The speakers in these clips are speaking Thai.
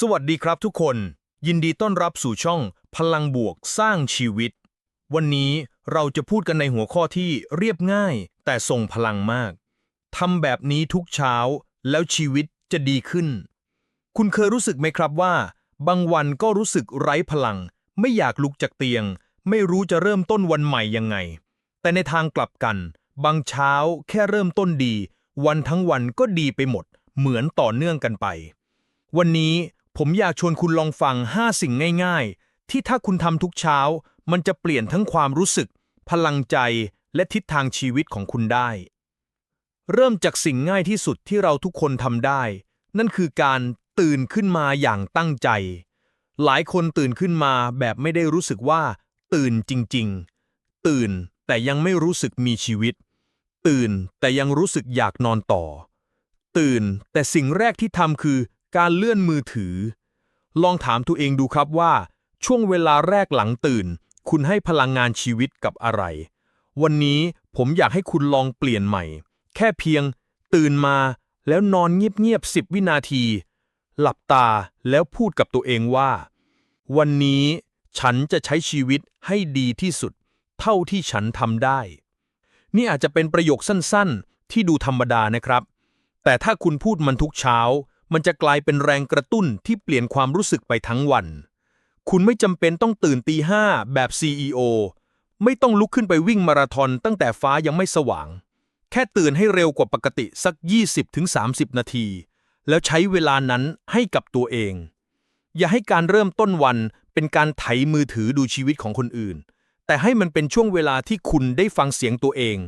สวัสดีครับทุกคน ยินดีต้อนรับสู่ช่องพลังบวกสร้างชีวิต วันนี้เราจะพูดกันในหัวข้อที่เรียบง่าย แต่ทรงพลังมากทำแบบนี้ทุกเช้า แล้วชีวิตจะดีขึ้น คุณเคยรู้สึกไหมครับว่า บางวันก็รู้สึกไร้พลัง ไม่อยากลุกจากเตียง ไม่รู้จะเริ่มต้นวันใหม่ยังไง แต่ในทางกลับกัน บางเช้าแค่เริ่มต้นดี วันทั้งวันก็ดีไปหมด เหมือนต่อเนื่องกันไป วันนี้ ผมอยากชวนคุณลองฟัง 5 สิ่งง่ายๆ ที่ถ้าคุณทำทุกเช้า มันจะเปลี่ยนทั้งความรู้สึก พลังใจและทิศทางชีวิตของคุณได้ เริ่มจากสิ่งง่ายที่สุดที่เราทุกคนทำได้ นั่นคือการตื่นขึ้นมาอย่างตั้งใจ หลายคนตื่นขึ้นมาแบบไม่ได้รู้สึกว่า ตื่นจริง ๆ ตื่นแต่ยังไม่รู้สึกมีชีวิต ตื่นแต่ยังรู้สึกอยากนอนต่อ ตื่นแต่สิ่งแรกที่ทำคือ การเลื่อนมือถือ ลองถามตัวเองดูครับว่า ช่วงเวลาแรกหลังตื่น คุณให้พลังงานชีวิตกับอะไร วันนี้ผมอยากให้คุณลองเปลี่ยนใหม่ แค่เพียง ตื่นมาแล้วนอนเงียบๆ10วินาที หลับตาแล้วพูดกับตัวเองว่า วันนี้ฉันจะใช้ชีวิตให้ดีที่สุด เท่าที่ฉันทำได้ นี่อาจจะเป็นประโยคสั้นๆ ที่ดูธรรมดานะครับ แต่ถ้าคุณพูดมันทุกเช้า มันจะกลายเป็นแรงกระตุ้นที่เปลี่ยนความรู้สึกไปทั้งวัน คุณไม่จำเป็นต้องตื่นตีห้าแบบ CEO ไม่ต้องลุกขึ้นไปวิ่งมาราธอนตั้งแต่ฟ้ายังไม่สว่าง แค่ตื่นให้เร็วกว่าปกติสัก 20-30 นาที แล้วใช้เวลานั้นให้กับตัวเอง อย่าให้การเริ่มต้นวันเป็นการไถมือถือดูชีวิตของคนอื่น แต่ให้มันเป็นช่วงเวลาที่คุณได้ฟังเสียงตัวเอง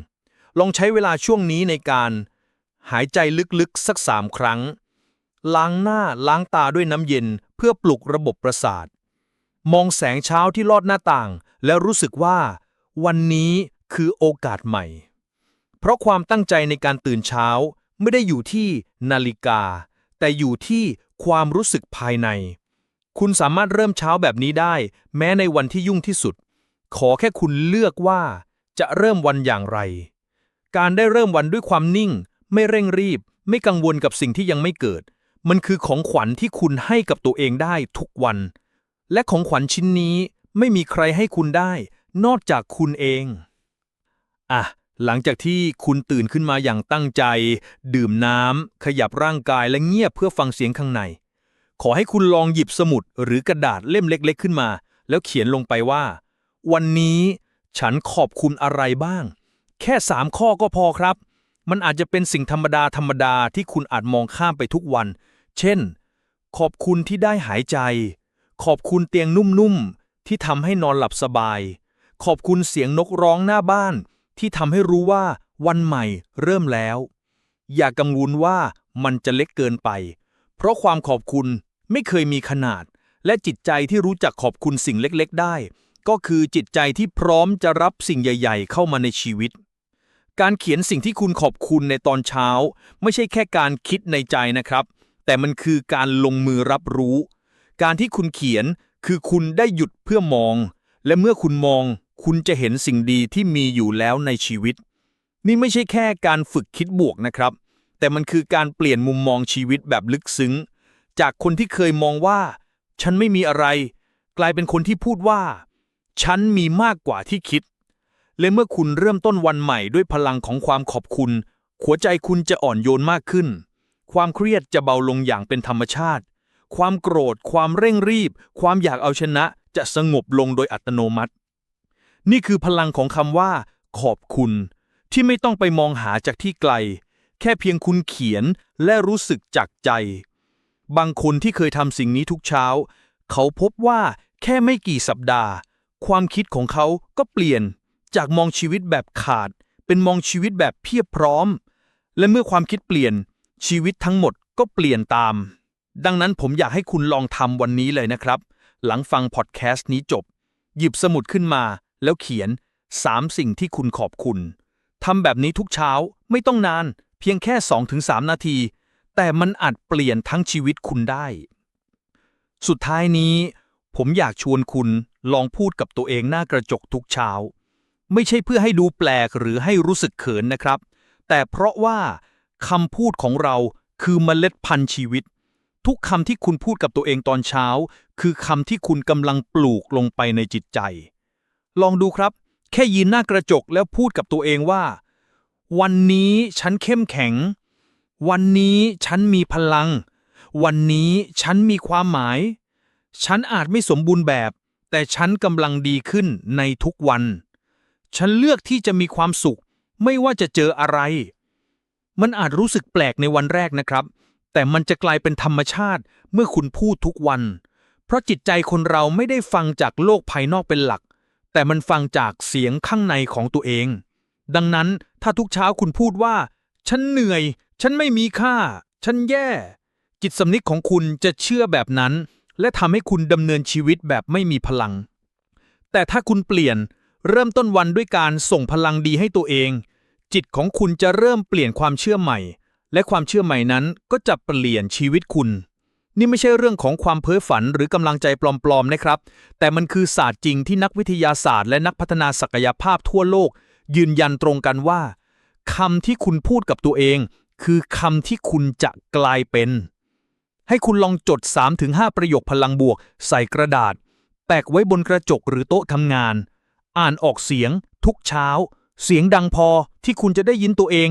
ลองใช้เวลาช่วงนี้ในการ หายใจลึกๆสักสามครั้ง ล้างหน้าล้างตาด้วยน้ำเย็นเพื่อปลุกระบบประสาท มองแสงเช้าที่ลอดหน้าต่าง แล้วรู้สึกว่า วันนี้คือโอกาสใหม่ เพราะความตั้งใจในการตื่นเช้าไม่ได้อยู่ที่นาฬิกา แต่อยู่ที่ความรู้สึกภายใน คุณสามารถเริ่มเช้าแบบนี้ได้ แม้ในวันที่ยุ่งที่สุด ขอแค่คุณเลือกว่า จะเริ่มวันอย่างไร การได้เริ่มวันด้วยความนิ่ง ไม่เร่งรีบ ไม่กังวลกับสิ่งที่ยังไม่เกิด มันคือของขวัญที่คุณให้กับตัวเองได้ทุกวัน และของขวัญชิ้นนี้ไม่มีใครให้คุณได้ นอกจากคุณเอง อะ หลังจากที่คุณตื่นขึ้นมาอย่างตั้งใจ ดื่มน้ำขยับร่างกายและเงียบเพื่อฟังเสียงข้างใน ขอให้คุณลองหยิบสมุดหรือกระดาษเล่มเล็ก ๆ ขึ้นมา แล้วเขียนลงไปว่า วันนี้ฉันขอบคุณอะไรบ้าง แค่สามข้อก็พอครับ มันอาจจะเป็นสิ่งธรรมดาธรรมดาที่คุณอาจมองข้ามไปทุกวัน เช่น ขอบคุณที่ได้หายใจ ขอบคุณเตียงนุ่มๆ ที่ทำให้นอนหลับสบาย ขอบคุณเสียงนกร้องหน้าบ้าน ที่ทำให้รู้ว่าวันใหม่เริ่มแล้ว อย่ากังวลว่ามันจะเล็กเกินไป เพราะความขอบคุณไม่เคยมีขนาด และจิตใจที่รู้จักขอบคุณสิ่งเล็กๆ ได้ ก็คือจิตใจที่พร้อมจะรับสิ่งใหญ่ ๆ เข้ามาในชีวิตการเขียนสิ่งที่คุณขอบคุณในตอนเช้า ไม่ใช่แค่การคิดในใจนะครับ แต่มันคือการลงมือรับรู้ การที่คุณเขียนคือคุณได้หยุดเพื่อมอง และเมื่อคุณมอง คุณจะเห็นสิ่งดีที่มีอยู่แล้วในชีวิต นี่ไม่ใช่แค่การฝึกคิดบวกนะครับ แต่มันคือการเปลี่ยนมุมมองชีวิตแบบลึกซึ้ง จากคนที่เคยมองว่า ฉันไม่มีอะไร กลายเป็นคนที่พูดว่า ฉันมีมากกว่าที่คิด และเมื่อคุณเริ่มต้นวันใหม่ด้วยพลังของความขอบคุณ หัวใจคุณจะอ่อนโยนมากขึ้น ความเครียดจะเบาลงอย่างเป็นธรรมชาติ ความโกรธ ความเร่งรีบ ความอยากเอาชนะจะสงบลงโดยอัตโนมัติ นี่คือพลังของคำว่า ขอบคุณ ที่ไม่ต้องไปมองหาจากที่ไกล แค่เพียงคุณเขียนและรู้สึกจากใจ บางคนที่เคยทำสิ่งนี้ทุกเช้า เขาพบว่าแค่ไม่กี่สัปดาห์ ความคิดของเขาก็เปลี่ยน จากมองชีวิตแบบขาด เป็นมองชีวิตแบบเพียบพร้อม และเมื่อความคิดเปลี่ยน ชีวิตทั้งหมดก็เปลี่ยนตาม ดังนั้นผมอยากให้คุณลองทำวันนี้เลยนะครับ หลังฟังพอดแคสต์นี้จบ หยิบสมุดขึ้นมา แล้วเขียน 3 สิ่งที่คุณขอบคุณทำแบบนี้ทุกเช้าไม่ต้องนาน เพียงแค่ 2-3 นาที แต่มันอาจเปลี่ยนทั้งชีวิตคุณได้ สุดท้ายนี้ ผมอยากชวนคุณลองพูดกับตัวเองหน้ากระจกทุกเช้า ไม่ใช่เพื่อให้ดูแปลกหรือให้รู้สึกเขินนะครับ แต่เพราะว่า คำพูดของเราคือเมล็ดพันธุ์ชีวิต ทุกคำที่คุณพูดกับตัวเองตอนเช้า คือคำที่คุณกำลังปลูกลงไปในจิตใจ ลองดูครับ แค่ยืนหน้ากระจกแล้วพูดกับตัวเองว่า วันนี้ฉันเข้มแข็ง วันนี้ฉันมีพลัง วันนี้ฉันมีความหมาย ฉันอาจไม่สมบูรณ์แบบ แต่ฉันกำลังดีขึ้นในทุกวัน ฉันเลือกที่จะมีความสุข ไม่ว่าจะเจออะไร มันอาจรู้สึกแปลกในวันแรกนะครับ แต่มันจะกลายเป็นธรรมชาติเมื่อคุณพูดทุกวัน เพราะจิตใจคนเราไม่ได้ฟังจากโลกภายนอกเป็นหลัก แต่มันฟังจากเสียงข้างในของตัวเอง ดังนั้นถ้าทุกเช้าคุณพูดว่า ฉันเหนื่อย ฉันไม่มีค่า ฉันแย่ จิตสำนึกของคุณจะเชื่อแบบนั้น และทำให้คุณดำเนินชีวิตแบบไม่มีพลัง แต่ถ้าคุณเปลี่ยนเริ่มต้นวันด้วยการส่งพลังดีให้ตัวเอง จิตของคุณจะเริ่มเปลี่ยนความเชื่อใหม่ และความเชื่อใหม่นั้นก็จะเปลี่ยนชีวิตคุณ นี่ไม่ใช่เรื่องของความเพ้อฝันหรือกำลังใจปลอมๆนะครับ แต่มันคือศาสตร์จริงที่นักวิทยาศาสตร์ และนักพัฒนาศักยภาพทั่วโลก ยืนยันตรงกันว่าคำที่คุณพูดกับตัวเอง คือคำที่คุณจะกลายเป็น ให้คุณลองจด 3-5 ประโยคพลังบวก ใส่กระดาษ แปะไว้บนกระจกหรือโต๊ะทำงาน อ่านออกเสียง ทุกเช้า เสียงดังพอที่คุณจะได้ยินตัวเอง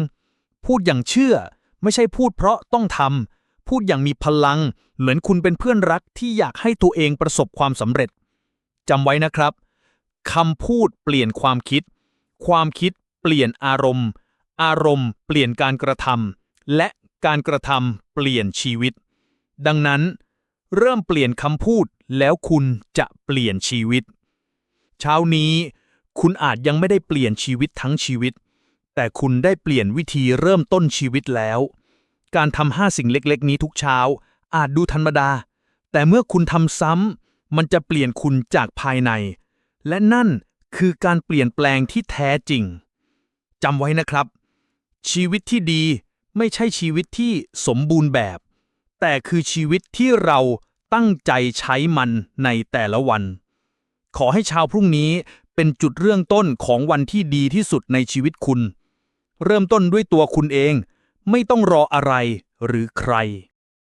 พูดอย่างเชื่อ ไม่ใช่พูดเพราะต้องทำพูดอย่างมีพลัง เหมือนคุณเป็นเพื่อนรักที่อยากให้ตัวเองประสบความสำเร็จจำไว้นะครับคำพูดเปลี่ยนความคิด ความคิดเปลี่ยนอารมณ์ อารมณ์เปลี่ยนการกระทำและการกระทำเปลี่ยนชีวิต ดังนั้น เริ่มเปลี่ยนคำพูดแล้วคุณจะเปลี่ยนชีวิต เช้านี้ คุณอาจยังไม่ได้เปลี่ยนชีวิตทั้งชีวิต แต่คุณได้เปลี่ยนวิธีเริ่มต้นชีวิตแล้ว การทำห้าสิ่งเล็กๆ นี้ทุกเช้า อาจดูธรรมดา แต่เมื่อคุณทำซ้ำมันจะเปลี่ยนคุณจากภายใน และนั่นคือการเปลี่ยนแปลงที่แท้จริงจำไว้นะครับ ชีวิตที่ดีไม่ใช่ชีวิตที่สมบูรณ์แบบ แต่คือชีวิตที่เราตั้งใจใช้มันในแต่ละวัน ขอให้เช้าพรุ่งนี้ เป็นจุดเรื่องต้นของวันที่ดีที่สุดในชีวิตคุณ เริ่มต้นด้วยตัวคุณเอง ไม่ต้องรออะไรหรือใคร